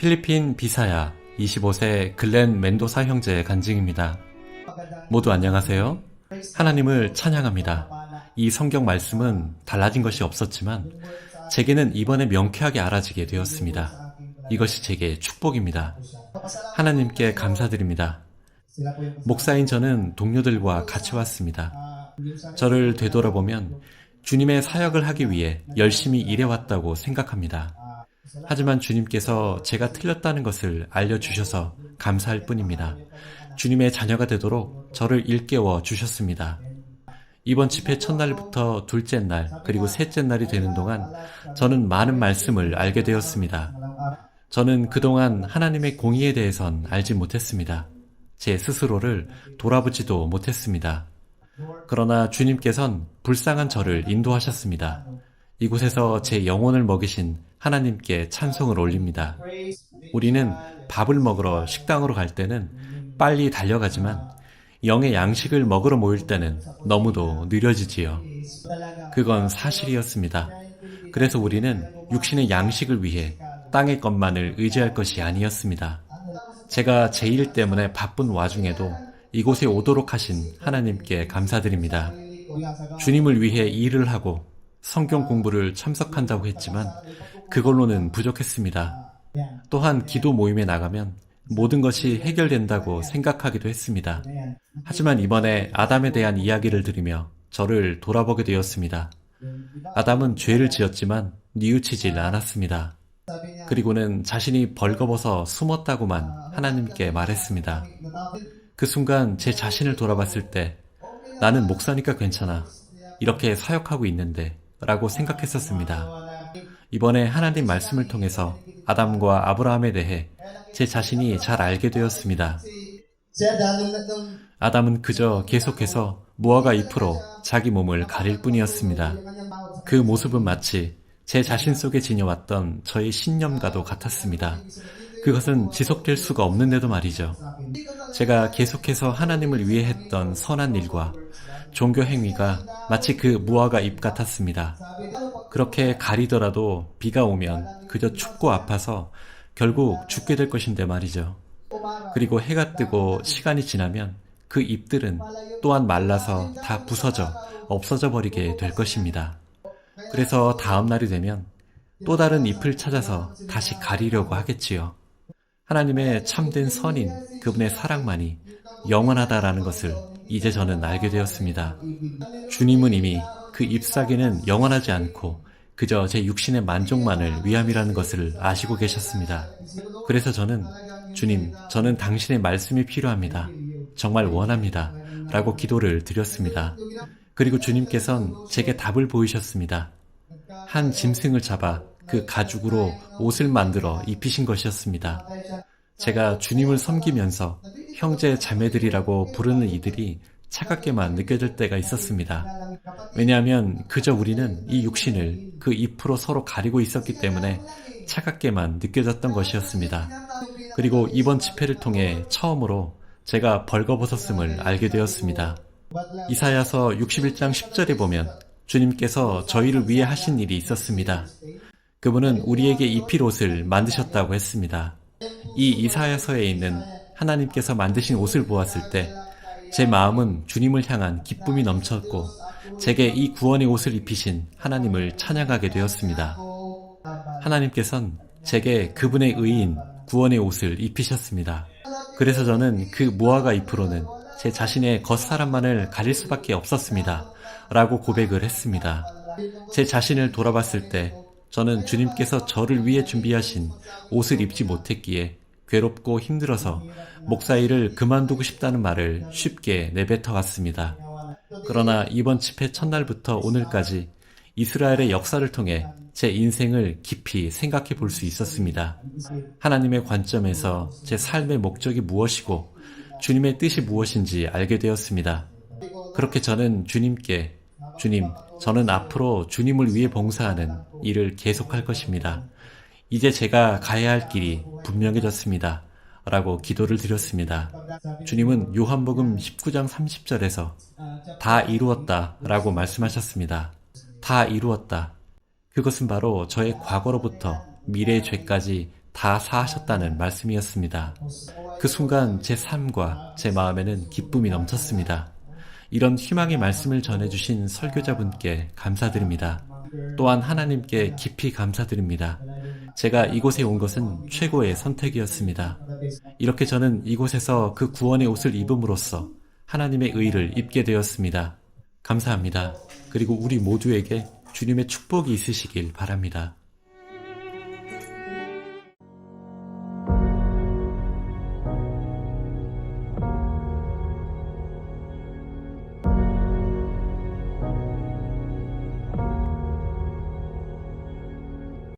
필리핀 비사야 25세 글렌 멘도사 형제의 간증입니다. 모두 안녕하세요. 하나님을 찬양합니다. 이 성경 말씀은 달라진 것이 없었지만 제게는 이번에 명쾌하게 알아지게 되었습니다. 이것이 제게 축복입니다. 하나님께 감사드립니다. 목사인 저는 동료들과 같이 왔습니다. 저를 되돌아보면 주님의 사역을 하기 위해 열심히 일해왔다고 생각합니다. 하지만 주님께서 제가 틀렸다는 것을 알려주셔서 감사할 뿐입니다. 주님의 자녀가 되도록 저를 일깨워 주셨습니다. 이번 집회 첫날부터 둘째 날, 그리고 셋째 날이 되는 동안 저는 많은 말씀을 알게 되었습니다. 저는 그동안 하나님의 공의에 대해선 알지 못했습니다. 제 스스로를 돌아보지도 못했습니다. 그러나 주님께선 불쌍한 저를 인도하셨습니다. 이곳에서 제 영혼을 먹이신 하나님께 찬송을 올립니다. 우리는 밥을 먹으러 식당으로 갈 때는 빨리 달려가지만 영의 양식을 먹으러 모일 때는 너무도 느려지지요. 그건 사실이었습니다. 그래서 우리는 육신의 양식을 위해 땅의 것만을 의지할 것이 아니었습니다. 제가 제 일 때문에 바쁜 와중에도 이곳에 오도록 하신 하나님께 감사드립니다. 주님을 위해 일을 하고 성경 공부를 참석한다고 했지만 그걸로는 부족했습니다. 또한 기도 모임에 나가면 모든 것이 해결된다고 생각하기도 했습니다. 하지만 이번에 아담에 대한 이야기를 들으며 저를 돌아보게 되었습니다. 아담은 죄를 지었지만 뉘우치질 않았습니다. 그리고는 자신이 벌거벗어 숨었다고만 하나님께 말했습니다. 그 순간 제 자신을 돌아봤을 때 나는 목사니까 괜찮아. 이렇게 사역하고 있는데 라고 생각했었습니다. 이번에 하나님 말씀을 통해서 아담과 아브라함에 대해 제 자신이 잘 알게 되었습니다. 아담은 그저 계속해서 무화과 잎으로 자기 몸을 가릴 뿐이었습니다. 그 모습은 마치 제 자신 속에 지녀왔던 저의 신념과도 같았습니다. 그것은 지속될 수가 없는데도 말이죠. 제가 계속해서 하나님을 위해 했던 선한 일과 종교 행위가 마치 그 무화과 잎 같았습니다. 그렇게 가리더라도 비가 오면 그저 춥고 아파서 결국 죽게 될 것인데 말이죠. 그리고 해가 뜨고 시간이 지나면 그 잎들은 또한 말라서 다 부서져 없어져 버리게 될 것입니다. 그래서 다음 날이 되면 또 다른 잎을 찾아서 다시 가리려고 하겠지요. 하나님의 참된 선인 그분의 사랑만이 영원하다라는 것을 이제 저는 알게 되었습니다. 주님은 이미 그 잎사귀는 영원하지 않고 그저 제 육신의 만족만을 위함이라는 것을 아시고 계셨습니다. 그래서 저는 주님, 저는 당신의 말씀이 필요합니다. 정말 원합니다. 라고 기도를 드렸습니다. 그리고 주님께선 제게 답을 보이셨습니다. 한 짐승을 잡아 그 가죽으로 옷을 만들어 입히신 것이었습니다. 제가 주님을 섬기면서 형제 자매들이라고 부르는 이들이 차갑게만 느껴질 때가 있었습니다. 왜냐하면 그저 우리는 이 육신을 그 잎으로 서로 가리고 있었기 때문에 차갑게만 느껴졌던 것이었습니다. 그리고 이번 집회를 통해 처음으로 제가 벌거벗었음을 알게 되었습니다. 이사야서 61장 10절에 보면 주님께서 저희를 위해 하신 일이 있었습니다. 그분은 우리에게 입힐 옷을 만드셨다고 했습니다. 이 이사야서에 있는 하나님께서 만드신 옷을 보았을 때 제 마음은 주님을 향한 기쁨이 넘쳤고 제게 이 구원의 옷을 입히신 하나님을 찬양하게 되었습니다. 하나님께선 제게 그분의 의인 구원의 옷을 입히셨습니다. 그래서 저는 그 무화과 잎으로는 제 자신의 겉사람만을 가릴 수밖에 없었습니다. 라고 고백을 했습니다. 제 자신을 돌아봤을 때 저는 주님께서 저를 위해 준비하신 옷을 입지 못했기에 괴롭고 힘들어서 목사 일을 그만두고 싶다는 말을 쉽게 내뱉어 왔습니다. 그러나 이번 집회 첫날부터 오늘까지 이스라엘의 역사를 통해 제 인생을 깊이 생각해 볼 수 있었습니다. 하나님의 관점에서 제 삶의 목적이 무엇이고 주님의 뜻이 무엇인지 알게 되었습니다. 그렇게 저는 주님께 주님, 저는 앞으로 주님을 위해 봉사하는 일을 계속할 것입니다. 이제 제가 가야 할 길이 분명해졌습니다. 라고 기도를 드렸습니다. 주님은 요한복음 19장 30절에서 다 이루었다 라고 말씀하셨습니다. 다 이루었다. 그것은 바로 저의 과거로부터 미래의 죄까지 다 사하셨다는 말씀이었습니다. 그 순간 제 삶과 제 마음에는 기쁨이 넘쳤습니다. 이런 희망의 말씀을 전해주신 설교자분께 감사드립니다. 또한 하나님께 깊이 감사드립니다. 제가 이곳에 온 것은 최고의 선택이었습니다. 이렇게 저는 이곳에서 그 구원의 옷을 입음으로써 하나님의 의를 입게 되었습니다. 감사합니다. 그리고 우리 모두에게 주님의 축복이 있으시길 바랍니다.